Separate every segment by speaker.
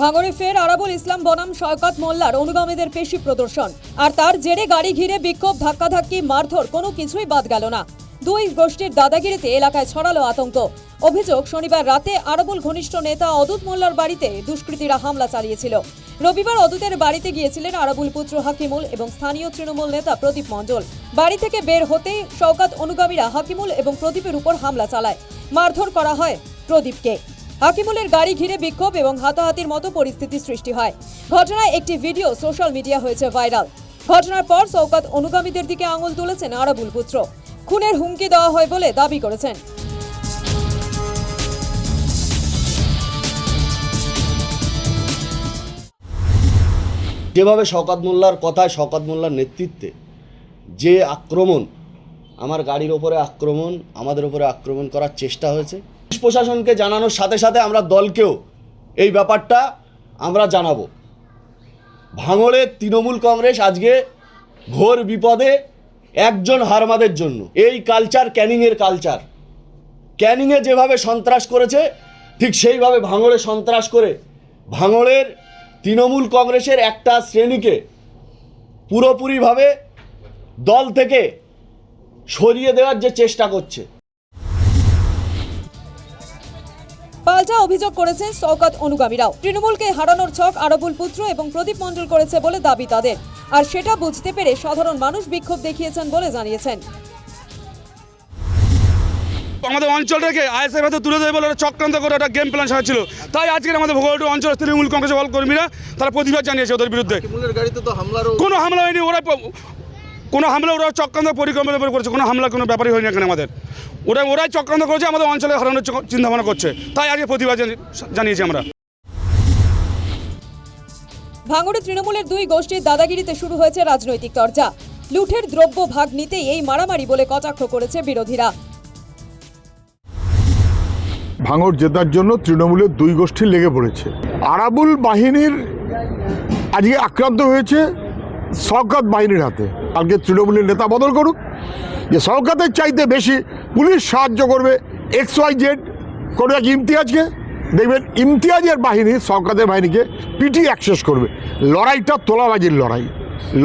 Speaker 1: ভাঙড়ে ফের আরাবুল ইসলাম বনাম শয়কত মোল্লার অনুগামীদের পেশি প্রদর্শন। আর তার জেরে গাড়ি ঘিরে বিক্ষোভ, ধাক্কাধাক্কি, মারধর, কোনো কিছুই বাদ গেল না। দুই গোষ্ঠীর দাদাগিরিতে এলাকায় ছড়ালো আতঙ্ক। অভিযোগ, শনিবার রাতে আরাবুল ঘনিষ্ঠ নেতা অদূত মোল্লার বাড়িতে দুষ্কৃতীরা হামলা চালিয়েছিল। রবিবার অদূতের বাড়িতে গিয়েছিলেন আরাবুল পুত্র হাকিমুল এবং স্থানীয় তৃণমূল নেতা প্রদীপ মণ্ডল। বাড়ি থেকে বের হতেই শওকাত অনুগামীরা হাকিমুল এবং প্রদীপের উপর হামলা চালায়। মারধর করা হয় প্রদীপকে। হাকিমুলের গাড়ি ঘিরে বিক্ষোভ এবং হাতাহাতির মতো পরিস্থিতি সৃষ্টি হয়। ঘটনায় একটি ভিডিও সোশ্যাল মিডিয়া হয়েছে ভাইরাল। ঘটনার পর সৌকাত অনুগামীদের দিকে আঙুল তুলেছেন আরাবুল পুত্র। খুনের হুমকি দেওয়া হয় বলে দাবি করেছেন।
Speaker 2: যেভাবে শওকাত মোল্লার কথায় শওকাত মোল্লার নেতৃত্বে যে আক্রমণ, আমার গাড়ির ওপরে আক্রমণ, আমাদের ওপরে আক্রমণ করার চেষ্টা হয়েছে প্রশাসনকে জানানোর সাথে সাথে আমরা দলকেও এই ব্যাপারটা আমরা জানাব। ভাঙড়ের তৃণমূল কংগ্রেস আজকে ঘোর বিপদে একজন হারমাদের জন্য। এই কালচার ক্যানিংয়ের কালচার ক্যানিংয়ে যেভাবে সন্ত্রাস করেছে, ঠিক সেইভাবে ভাঙড়ে সন্ত্রাস করে ভাঙড়ের তৃণমূল কংগ্রেসের একটা শ্রেণীকে পুরোপুরিভাবে দল থেকে সরিয়ে দেওয়ার যে চেষ্টা করছে
Speaker 1: পাল্টা অভিযোগ করেছেন শওকত অনুগামীরাও। তৃণমূলকে হারানোর ছক আরাবুল পুত্র এবং প্রদীপ মণ্ডল করেছে বলে দাবি তাদের। আর সেটা বুঝতে পেরে সাধারণ মানুষ বিক্ষোভ দেখিয়েছেন বলে জানিয়েছেন।
Speaker 3: আমাদের অঞ্চলটাকে আইএসএফ হাতে তুলে দেবে বলে একটা চক্রান্ত করে একটা গেম প্ল্যান সাজাচ্ছিল। তাই আজকের আমাদের ভোগলটু অঞ্চলের তৃণমূল কংগ্রেসের বল কর্মীরা তারা প্রতিবাদ জানিয়েছে ওদের বিরুদ্ধে। কোনো হামলা হয়নি ওরা কোনো হামলা ওরা চক্রান্ত পরিকল্পনা করে করেছে। কোনো হামলা কোনো ব্যাপারই হয়নি এখানে আমাদের। ওরা ওরাই চক্রান্ত করেছে আমাদের অঞ্চলে হারানোর চিন্তাভাবনা করছে। তাই আজকে প্রতিবাদ জানি- জানিয়েছি আমরা।
Speaker 1: ভাঙড়ে তৃণমূলের দুই গোষ্ঠীর দাদাগিরিতে শুরু হয়েছে রাজনৈতিক চর্চা। লুঠের দ্রব্য ভাগ নিতেই এই মারামারি বলে কটাক্ষ করেছে বিরোধীরা।
Speaker 4: ভাঙড় জেতার জন্য তৃণমূলের দুই গোষ্ঠী লেগে পড়েছে। আরাবুল বাহিনীর আজকে আক্রান্ত হয়েছে সরকার বাহিনীর হাতে। কালকে তৃণমূলের নেতা বদল করুক। যে সরকারের চাইতে বেশি পুলিশ সাহায্য করবে এক্স ওয়াই জেড কোনো এক ইমতিয়াজকে, দেখবেন ইমতিয়াজের বাহিনী সরকারের বাহিনীকে পিটি অ্যাক্সেস করবে। লড়াইটা তোলাবাজির লড়াই।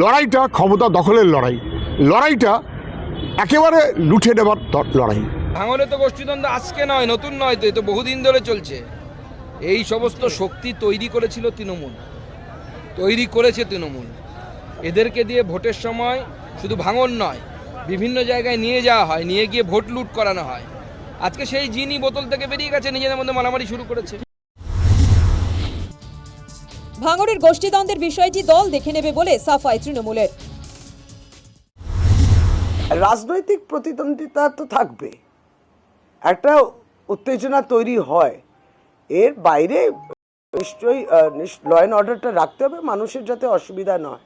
Speaker 4: লড়াইটা ক্ষমতা দখলের লড়াই। লড়াইটা একেবারে লুঠে নেবার লড়াই।
Speaker 5: ভাঙলে তো গোষ্ঠীদ্বন্দ্ব আজকে নয়, নতুন নয় তো, এ তো বহুদিন ধরে চলছে। এই সমস্ত শক্তি তৈরি করেছিল তৃণমূল। তৈরি করেছে তৃণমূল। এদেরকে দিয়ে ভোটের সময় শুধু ভাঙন নয় বিভিন্ন জায়গায় নিয়ে যাওয়া হয় নিয়ে গিয়ে ভোট লুট করানো হয়। আজকে সেই জিনি বোতল থেকে বেরিয়ে গেছে নিজেদের মধ্যে মারামারি শুরু করেছে।
Speaker 1: ভাঙড়ের গোষ্ঠীদ্বন্দ্বের বিষয়টি দল দেখে নেবে বলে সাফাই তৃণমূলের।
Speaker 6: রাজনৈতিক প্রতিদ্বন্দ্বিতা তো থাকবে। একটা উত্তেজনা তৈরি হয়। এর বাইরে নিশ্চয়ই ল অ্যান্ড অর্ডারটা রাখতে হবে মানুষের যাতে অসুবিধা নয়।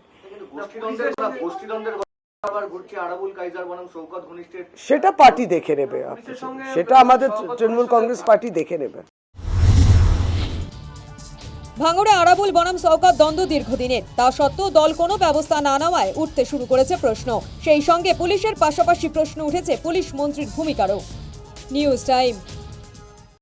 Speaker 6: সেটা পার্টি দেখে নেবে সেটা আমাদের তৃণমূল কংগ্রেস পার্টি দেখে নেবে।
Speaker 1: ভাঙড়ে আরাবুল বনাম সৌকাত দ্বন্দ্ব দীর্ঘদিনের। তা সত্ত্বেও দল কোনো ব্যবস্থা না নেওয়ায় উঠতে শুরু করেছে প্রশ্ন। সেই সঙ্গে পুলিশের পাশাপাশি প্রশ্ন উঠেছে পুলিশ মন্ত্রীর ভূমিকারও। News time.